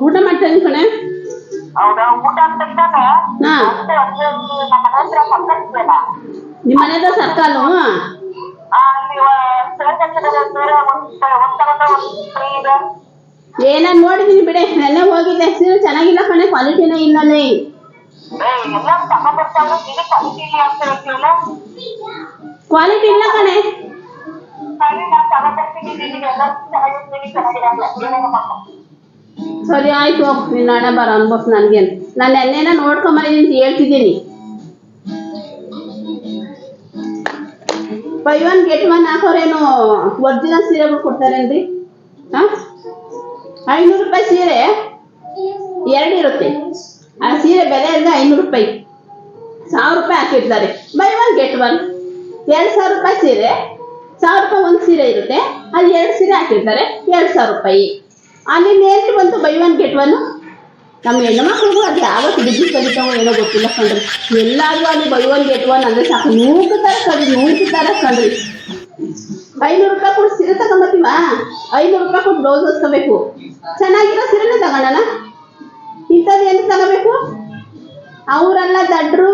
ಊಟ ಮಾಡ್ತೇನೆ ಕಣೆ. ಊಟ ಹಾ. ಅಷ್ಟೇ ಅಲ್ಲಿ ನಮ್ಮ ಮನೆದ ಇದೆ. ಏನ ನೋಡಿದೀನಿ ಬಿಡೆ ನೆನ್ನೆ ಹೋಗಿದ್ದೆ. ಸೀರೆ ಚೆನ್ನಾಗಿಲ್ಲ ಕಣೆ ಕ್ವಾಲಿಟಿನೇ ಇಲ್ಲಲೇ ಕ್ವಾಲಿಟಿ ಇಲ್ಲ ಕಣೆ. ಸರಿ ಆಯ್ತು ಹೋಗ್ತೀನಿ ಹಣೆ ಬರ ಅನ್ಬೋಸ್ ನನ್ಗೇನು. ನಾನು ನೆನ್ನೆನ ನೋಡ್ಕೊಂಬರೀನಿ ಅಂತ ಹೇಳ್ತಿದ್ದೀನಿ. ಬೈ ಒನ್ ಗೆಟ್ ಒನ್ ಹಾಕೋರೇನು ಒರಿಜಿನಲ್ ಸೀರೆಗಳು ಕೊಡ್ತಾರೇನ್ರಿ? ಹಾ? ಐನೂರು ರೂಪಾಯಿ ಸೀರೆ? ಎರಡು ಇರುತ್ತೆ. ಆ ಸೀರೆ ಬೆಲೆ ಅಂದ್ರೆ ಐನೂರು ರೂಪಾಯಿ. ಸಾವಿರ ರೂಪಾಯಿ ಹಾಕಿರ್ತಾರೆ. ಬೈ ಒನ್ ಗೆಟ್ ಒನ್ ಎರಡು ಸಾವಿರ ರೂಪಾಯಿ ಸೀರೆ. ಸಾವಿರ ರೂಪಾಯಿ ಒಂದು ಸೀರೆ ಇರುತ್ತೆ. ಅಲ್ಲಿ ಎರಡು ಸೀರೆ ಹಾಕಿರ್ತಾರೆ. ಎರಡು ಸಾವಿರ ರೂಪಾಯಿ. ಅಲ್ಲಿ ನೇರಲಿ ಬಂತು ಬೈ ಒನ್ ಗೆಟ್ ಒನ್ ನಮ್ಮ ಹೆಣ್ಮಕ್ಳಿಗೂ ಅದು, ಯಾವತ್ತು ಬಿದ್ದು ಕಲಿತಾವೋ ಏನೋ ಗೊತ್ತಿಲ್ಲ ಕಣ್ರಿ. ಎಲ್ಲಾದ್ರೂ ಅಲ್ಲಿ ಬೈ ಒನ್ ಗೆಟ್ ಒನ್ ಅಂದ್ರೆ ಸಾಕು. ನೂಕುತ್ತಾರೆ ಕಣ್ರಿ ತರ ಕಣ್ರಿ. ಐನೂರು ರೂಪಾಯಿ ಕೊಟ್ಟು ಸೀರೆ ತಗೊಂಬತ್ತೀವ ಐನೂರು ರೂಪಾಯಿ ಕೊಟ್ಟು ಬ್ಲೌಸ್ ಹೊಸ್ಕೋಬೇಕು ಚೆನ್ನಾಗಿರೋ ಸೀರೆನೇ ತಗೊಳ್ಳೋಣ ಇಂಥದ್ದು ಎಲ್ಲಿ ತಗೋಬೇಕು? ಅವರೆಲ್ಲ ದಡ್ರು.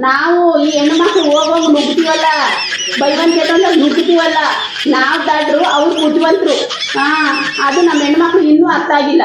ನಾವು ಈ ನುಗ್ತೀವಲ್ಲ ಬೈ ಒನ್ ಗೆಟ್ ಒನ್ ದಾಡ್ರು ನಾವು ದಡ್ರು ಅವ್ರು ಬುದ್ಧಿವಂತರು. ಹಾ, ಅದು ನಮ್ಮ ಹೆಣ್ಮಕ್ಳು ಇನ್ನೂ ಅರ್ಥ ಆಗಿಲ್ಲ.